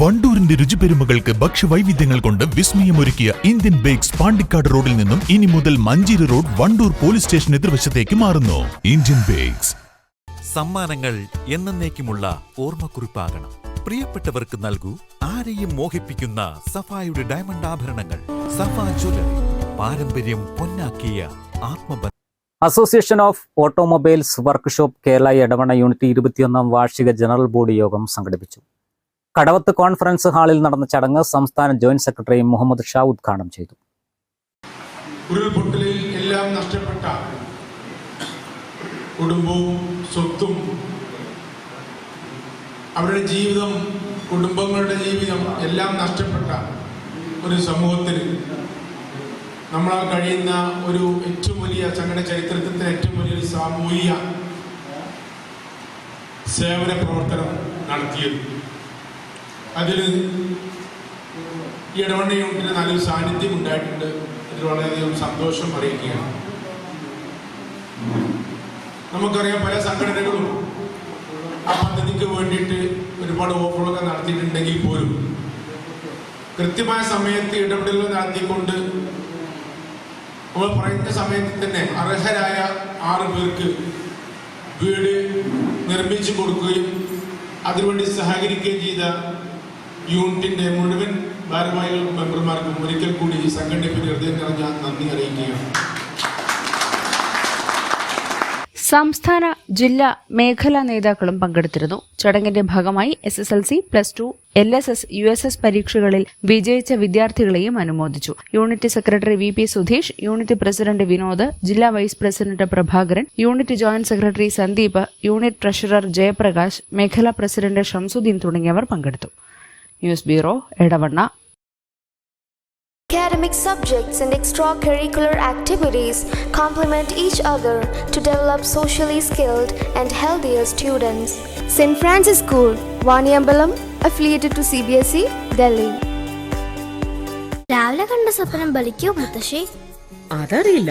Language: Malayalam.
വണ്ടൂരിന്റെ രുചിപെരുമകൾക്ക് ഭക്ഷ്യവൈവിധ്യങ്ങൾ കൊണ്ട് വിസ്മയമൊരുക്കിയ ഇന്ത്യൻ ബേക്സ് പാണ്ടിക്കാട് റോഡിൽ നിന്നും ഇനി മുതൽ Manjeri road Wandoor police station എതിർവശത്തേക്ക് മാറുന്നു. Indian bakes. സമ്മാനങ്ങൾ എന്നേക്കുമുള്ള ഓർമ്മക്കുറിപ്പാകണം. പ്രിയപ്പെട്ടവർക്ക് നൽകൂ ആരെയും മോഹിപ്പിക്കുന്ന സഫായുടെ ഡയമണ്ട് ആഭരണങ്ങൾ. സഫ ജ്വല്ലറി. പാരമ്പര്യം പൊന്നാക്കിയ ആത്മബന്ധം. Association of automobiles workshop Kerala Edavanna unit ഇരുപത്തിയൊന്നാം വാർഷിക ജനറൽ ബോഡി യോഗം സംഘടിപ്പിച്ചു. കടവത്ത് കോൺഫറൻസ് ഹാളിൽ നടന്ന ചടങ്ങ് സംസ്ഥാന ജോയിന്റ് സെക്രട്ടറി മുഹമ്മദ് ഷാ ഉദ്ഘാടനം ചെയ്തു. ഉരുൾപൊട്ടലിൽ എല്ലാം നഷ്ടപ്പെട്ട കുടുംബവും സ്വത്തും അവരുടെ ജീവിതം കുടുംബങ്ങളുടെ ജീവിതം എല്ലാം നഷ്ടപ്പെട്ട ഒരു സമൂഹത്തിൽ നമ്മളാൽ കഴിയുന്ന ഒരു ഏറ്റവും വലിയ സംഘടന ചരിത്രത്തിന്റെ ഏറ്റവും വലിയ സാമൂഹിക സേവന പ്രവർത്തനം നടത്തിയത്. അതിൽ ഇടവണ്ണ യൂണിറ്റിന് നല്ലൊരു സാന്നിധ്യം ഉണ്ടായിട്ടുണ്ട്. അതിൽ വളരെയധികം സന്തോഷം അറിയിക്കുകയാണ്. നമുക്കറിയാം പല സംഘടനകളും ആ പദ്ധതിക്ക് വേണ്ടിയിട്ട് ഒരുപാട് ഓഫറുകളൊക്കെ നടത്തിയിട്ടുണ്ടെങ്കിൽ പോലും കൃത്യമായ സമയത്ത് ഇടപെടലുകൾ നടത്തിക്കൊണ്ട് നമ്മൾ പറയുന്ന സമയത്ത് തന്നെ അർഹരായ ആറ് പേർക്ക് വീട് നിർമ്മിച്ചു കൊടുക്കുകയും അതിനുവേണ്ടി സഹകരിക്കുകയും ചെയ്ത യൂണിറ്റിന്റെ മുഴുവൻ ഭാരവാഹികൾക്കും മെമ്പർമാർക്കും ഒരിക്കൽ കൂടി ഈ സംഘടനയ്ക്ക് ഹൃദയം നിറഞ്ഞ നന്ദി അറിയിക്കുകയാണ്. സംസ്ഥാന ജില്ലാ മേഖലാ നേതാക്കളും പങ്കെടുത്തിരുന്നു. ചടങ്ങിന്റെ ഭാഗമായി S S L C plus two L S S U S S പരീക്ഷകളിൽ വിജയിച്ച വിദ്യാർത്ഥികളെയും അനുമോദിച്ചു. Unit secretary V P Sudheesh unit president Vinod ജില്ലാ vice president Prabhakaran unit joint secretary Sandeep unit treasurer Jayaprakash മേഖലാ പ്രസിഡന്റ് ഷംസുദ്ദീൻ തുടങ്ങിയവർ പങ്കെടുത്തു. News bureau Edavanna Academic subjects and extracurricular activities complement each other to develop socially skilled and healthier students. St. Francis School, Vaniambalam, affiliated to CBSE, Delhi. രാവിലെ കണ്ട സ്വപ്നം ബലിക്കോ മുത്തശ്ശി അതറിയില്ല